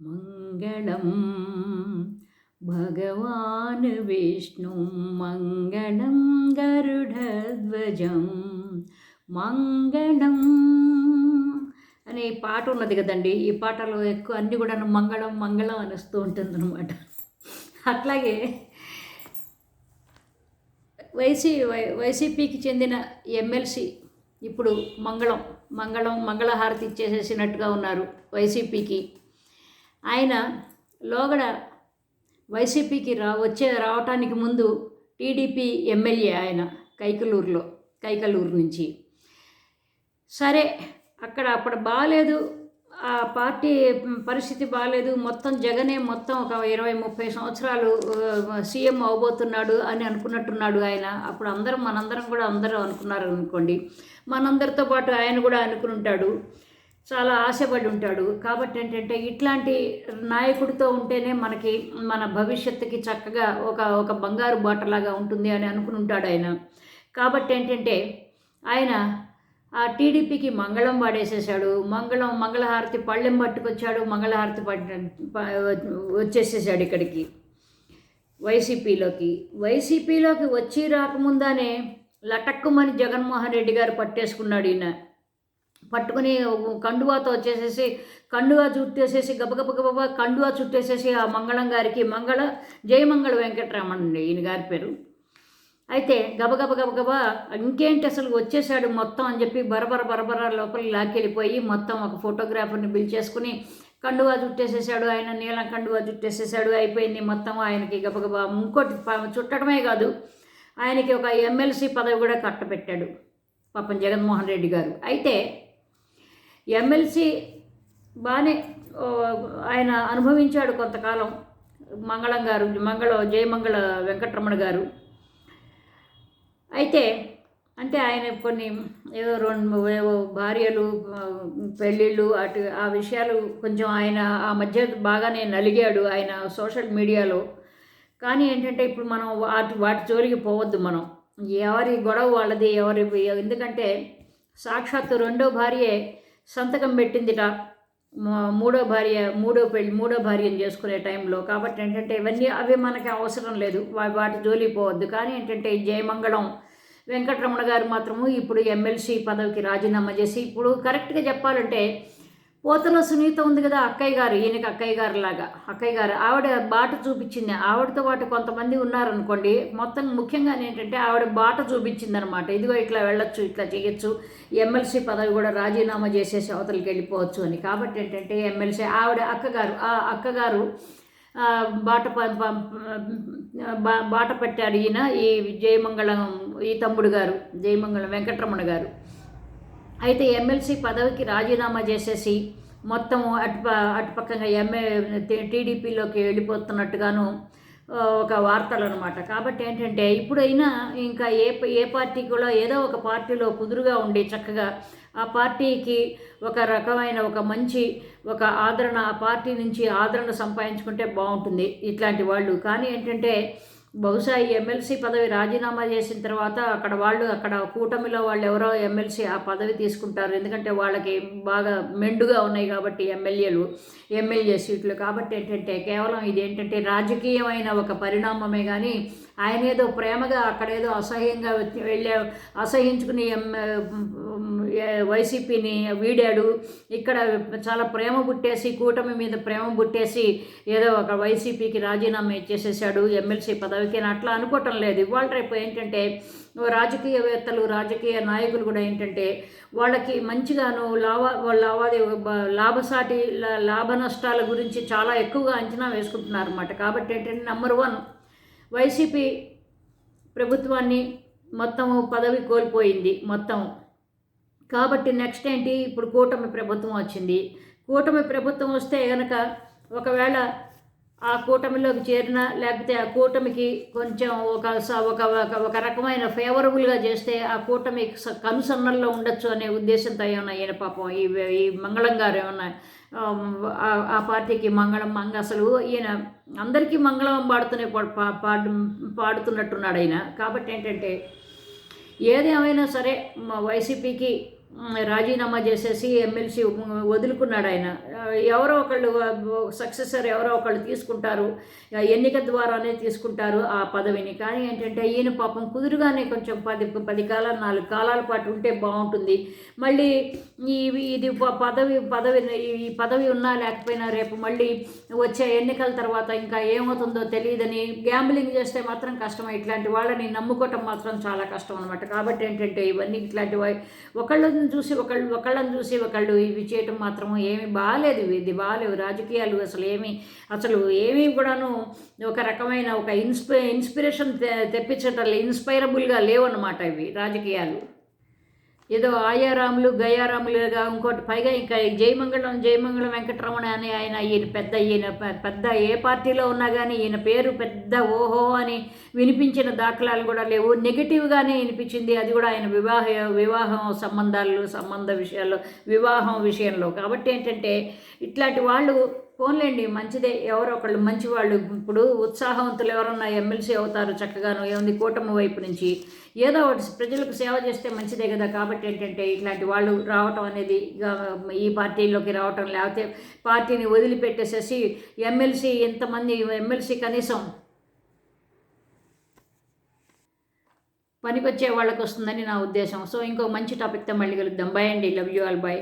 मङ्गलं भगवान् विष्णु मङ्गलं गरुडध्वजं మంగళం అనే పాట ఉన్నది కదండి ఈ పాటలో ఎక్కువ అన్నీ కూడా మంగళం మంగళం అని వస్తూ ఉంటుంది అనమాట అట్లాగే వైసీ వై వైసీపీకి చెందిన ఎమ్మెల్సీ ఇప్పుడు మంగళం మంగళం మంగళహారతి ఇచ్చేసేసినట్టుగా ఉన్నారు వైసీపీకి ఆయన లోగడ వైసీపీకి రా వచ్చే రావటానికి ముందు టీడీపీ ఎమ్మెల్యే ఆయన కైకలూరులో కైకలూరు నుంచి. సరే అక్కడ అప్పుడు బాగాలేదు ఆ పార్టీ పరిస్థితి బాగాలేదు మొత్తం జగనే మొత్తం ఒక ఇరవై ముప్పై సంవత్సరాలు సీఎం అవబోతున్నాడు అని అనుకున్నట్టున్నాడు ఆయన. అప్పుడు అందరం మనందరం కూడా అందరం అనుకున్నారు అనుకోండి మనందరితో పాటు ఆయన కూడా అనుకుని ఉంటాడు. చాలా ఆశపడి ఉంటాడు. కాబట్టి ఏంటంటే ఇట్లాంటి నాయకుడితో ఉంటేనే మనకి మన భవిష్యత్తుకి చక్కగా ఒక ఒక బంగారు బాటలాగా ఉంటుంది అని అనుకుని ఉంటాడు ఆయన. కాబట్టి ఏంటంటే ఆయన ఆ టీడీపీకి మంగళం వాడేసేసాడు. మంగళం మంగళహారతి పళ్ళెం పట్టుకొచ్చాడు. మంగళహారతి వచ్చేసేసాడు ఇక్కడికి. వైసీపీలోకి. వైసీపీలోకి వచ్చి రాకముందానే లటక్కుమని జగన్మోహన్ రెడ్డి గారు పట్టేసుకున్నాడు ఈయన. పట్టుకుని కండువాతో వచ్చేసేసి కండువా చుట్టేసేసి గబగబ గబగబ కండువా చుట్టేసేసి ఆ మంగళం గారికి మంగళ జయమంగళ వెంకటరామన్ ఈయన గారి పేరు. అయితే గబగబ గబగబా ఇంకేంటి అసలు వచ్చేసాడు మొత్తం అని చెప్పి బరబర బరబర లోపలికి లాక్కెళ్ళిపోయి మొత్తం ఒక ఫోటోగ్రాఫర్ని పిలిచేసుకుని కండువా చుట్టేసేసాడు ఆయన నీలం కండువా చుట్టేసేసాడు అయిపోయింది మొత్తం ఆయనకి గబగబా. ఇంకోటి చుట్టడమే కాదు ఆయనకి ఒక ఎమ్మెల్సీ పదవి కూడా కట్టపెట్టాడు పాపం జగన్మోహన్ రెడ్డి గారు. అయితే ఎమ్మెల్సీ బాగానే ఆయన అనుభవించాడు కొంతకాలం. మంగళం గారు మంగళ జయమంగళ వెంకటరమణ గారు. అయితే అంటే ఆయన కొన్ని ఏదో రెండు భార్యలు పెళ్ళిళ్ళు అటు ఆ విషయాలు కొంచెం ఆయన ఆ మధ్య బాగానే నలిగాడు ఆయన సోషల్ మీడియాలో. కానీ ఏంటంటే ఇప్పుడు మనం వాటి వాటి జోలికి పోవద్దు మనం. ఎవరి గొడవ వాళ్ళది ఎవరి ఎందుకంటే సాక్షాత్తు రెండో భార్యే సంతకం పెట్టిందిట. మూడో భార్య మూడో పెళ్ళి మూడో భార్యను చేసుకునే టైంలో. కాబట్టి ఏంటంటే ఇవన్నీ అవి మనకి అవసరం లేదు. వాటి జోలికి పోవద్దు. కానీ ఏంటంటే జయమంగళం వెంకటరమణ గారు మాత్రము ఇప్పుడు ఎమ్మెల్సీ పదవికి రాజీనామా చేసి ఇప్పుడు కరెక్ట్గా చెప్పాలంటే పోతలో సునీత ఉంది కదా అక్కయ్య గారు ఈయనకి అక్కయ్య గారు లాగా. అక్కయ్య గారు ఆవిడ బాట చూపించింది. ఆవిడతో పాటు కొంతమంది ఉన్నారనుకోండి మొత్తం ముఖ్యంగా ఏంటంటే ఆవిడ బాట చూపించింది అనమాట ఇదిగో ఇట్లా వెళ్ళొచ్చు ఇట్లా చేయొచ్చు ఎమ్మెల్సీ పదవి కూడా రాజీనామా చేసేసి అవతలకి వెళ్ళిపోవచ్చు అని. కాబట్టి ఏంటంటే ఎమ్మెల్సీ ఆవిడ అక్కగారు ఆ అక్కగారు బాట బాట పెట్టాడు ఈయన ఈ జయమంగళం ఈ తమ్ముడు గారు జయమంగళం వెంకటరమణ గారు. అయితే ఎమ్మెల్సీ పదవికి రాజీనామా చేసేసి మొత్తము అటు అటుపక్కగా ఎంఏ టీడీపీలోకి వెళ్ళిపోతున్నట్టుగాను ఒక వార్తలు అనమాట కాబట్టి ఏంటంటే ఇప్పుడైనా ఇంకా ఏ ఏ పార్టీ కూడా ఏదో ఒక పార్టీలో కుదురుగా ఉండి చక్కగా ఆ పార్టీకి ఒక రకమైన ఒక మంచి ఒక ఆదరణ ఆ పార్టీ నుంచి ఆదరణ సంపాదించుకుంటే బాగుంటుంది ఇట్లాంటి వాళ్ళు. కానీ ఏంటంటే బహుశా ఈ ఎమ్మెల్సీ పదవి రాజీనామా చేసిన తర్వాత అక్కడ వాళ్ళు అక్కడ కూటమిలో వాళ్ళు ఎవరో ఎమ్మెల్సీ ఆ పదవి తీసుకుంటారు. ఎందుకంటే వాళ్ళకి బాగా మెండుగా ఉన్నాయి కాబట్టి ఎమ్మెల్యేలు ఎమ్మెల్యే సీట్లు. కాబట్టి ఏంటంటే కేవలం ఇది ఏంటంటే రాజకీయమైన ఒక పరిణామమే కానీ ఆయన ఏదో ప్రేమగా అక్కడేదో అసహ్యంగా వెళ్ళే అసహించుకుని వైసీపీని వీడాడు. ఇక్కడ చాలా ప్రేమ పుట్టేసి కూటమి మీద ప్రేమ పుట్టేసి ఏదో ఒక వైసీపీకి రాజీనామా ఇచ్చేసేసాడు ఎమ్మెల్సీ పదవికి. అట్లా అనుకోవటం లేదు. ఇవాళ రేపు ఏంటంటే రాజకీయవేత్తలు రాజకీయ నాయకులు కూడా ఏంటంటే వాళ్ళకి మంచిగాను లావా లావాదే లాభసాటి లాభ నష్టాల గురించి చాలా ఎక్కువగా అంచనా వేసుకుంటున్నారు అన్నమాట కాబట్టి ఏంటంటే నెంబర్ వన్ వైసీపీ ప్రభుత్వాన్ని మొత్తం పదవి కోల్పోయింది మొత్తం కాబట్టి నెక్స్ట్ ఏంటి? ఇప్పుడు కూటమి ప్రభుత్వం వచ్చింది. కూటమి ప్రభుత్వం వస్తే కనుక ఒకవేళ ఆ కూటమిలోకి చేరిన లేకపోతే ఆ కూటమికి కొంచెం ఒక ఒక ఒక రకమైన ఫేవరబుల్గా చేస్తే ఆ కూటమి కనుసన్నల్లో ఉండొచ్చు అనే ఉద్దేశంతో ఏమన్నా ఈయన పాపం ఈ ఈ మంగళం గారు ఏమన్నా ఆ పార్టీకి మంగళం మంగ అసలు ఈయన అందరికీ మంగళం పాడుతూనే పాడు పాడుతున్నట్టున్నాడు ఆయన. కాబట్టి ఏంటంటే ఏదేమైనా సరే వైసీపీకి రాజీనామా చేసేసి ఎమ్మెల్సీ వదులుకున్నాడు ఆయన. ఎవరో ఒకళ్ళు సక్సెసర్ ఎవరో ఒకళ్ళు తీసుకుంటారు. ఎన్నిక ద్వారానే తీసుకుంటారు ఆ పదవిని. కానీ ఏంటంటే ఈయన పాపం కుదురుగానే కొంచెం పది పది కాలాలు నాలుగు కాలాల పాటు ఉంటే బాగుంటుంది. మళ్ళీ ఈ ఇది పదవి పదవి ఈ పదవి ఉన్నా లేకపోయినా రేపు మళ్ళీ వచ్చే ఎన్నికల తర్వాత ఇంకా ఏమవుతుందో తెలియదని గ్యాంబ్లింగ్ చేస్తే మాత్రం కష్టం ఇట్లాంటి వాళ్ళని నమ్ముకోవటం మాత్రం చాలా కష్టం అనమాట కాబట్టి ఏంటంటే ఇవన్నీ ఇట్లాంటి ఒకళ్ళు ఒకళ్ళని చూసి ఒకళ్ళు ఒకళ్ళని చూసి ఒకళ్ళు ఇవి చేయటం మాత్రం ఏమి బాగాలేదు ఇవి. ఇది బాగాలేవు రాజకీయాలు అసలు ఏమి అసలు ఏమీ కూడాను ఒక రకమైన ఒక ఇన్స్పి ఇన్స్పిరేషన్ తె- తెప్పించటం ఇన్స్పైరబుల్గా లేవన్నమాట ఇవి రాజకీయాలు ఏదో ఆయారాములు గయారాములుగా ఇంకోటి. పైగా ఇంకా జయమంగళం జయమంగళం వెంకటరమణ అని ఆయన ఈయన పెద్ద ఈయన పెద్ద ఏ పార్టీలో ఉన్నా కానీ ఈయన పేరు పెద్ద ఓహో అని వినిపించిన దాఖలాలు కూడా లేవు. నెగిటివ్గానే వినిపించింది. అది కూడా ఆయన వివాహ వివాహం సంబంధాలు సంబంధ విషయాల్లో వివాహం విషయంలో. కాబట్టి ఏంటంటే ఇట్లాంటి వాళ్ళు పోన్లేండి మంచిదే. ఎవరో ఒకళ్ళు మంచి వాళ్ళు ఇప్పుడు ఉత్సాహవంతులు ఎవరన్నా ఎమ్మెల్సీ అవుతారు చక్కగాను ఏముంది కూటమి వైపు నుంచి. ఏదో ఒకటి ప్రజలకు సేవ చేస్తే మంచిదే కదా. కాబట్టి ఏంటంటే ఇట్లాంటి వాళ్ళు రావటం అనేది ఈ పార్టీలోకి రావటం లేకపోతే పార్టీని వదిలిపెట్టేసేసి ఎమ్మెల్సీ ఎంతమంది ఎమ్మెల్సీ కనీసం పనికొచ్చే వాళ్ళకి వస్తుందని నా ఉద్దేశం. సో ఇంకో మంచి టాపిక్తో మళ్ళీ కలుద్దాం. బాయ్ అండి. Love you all bye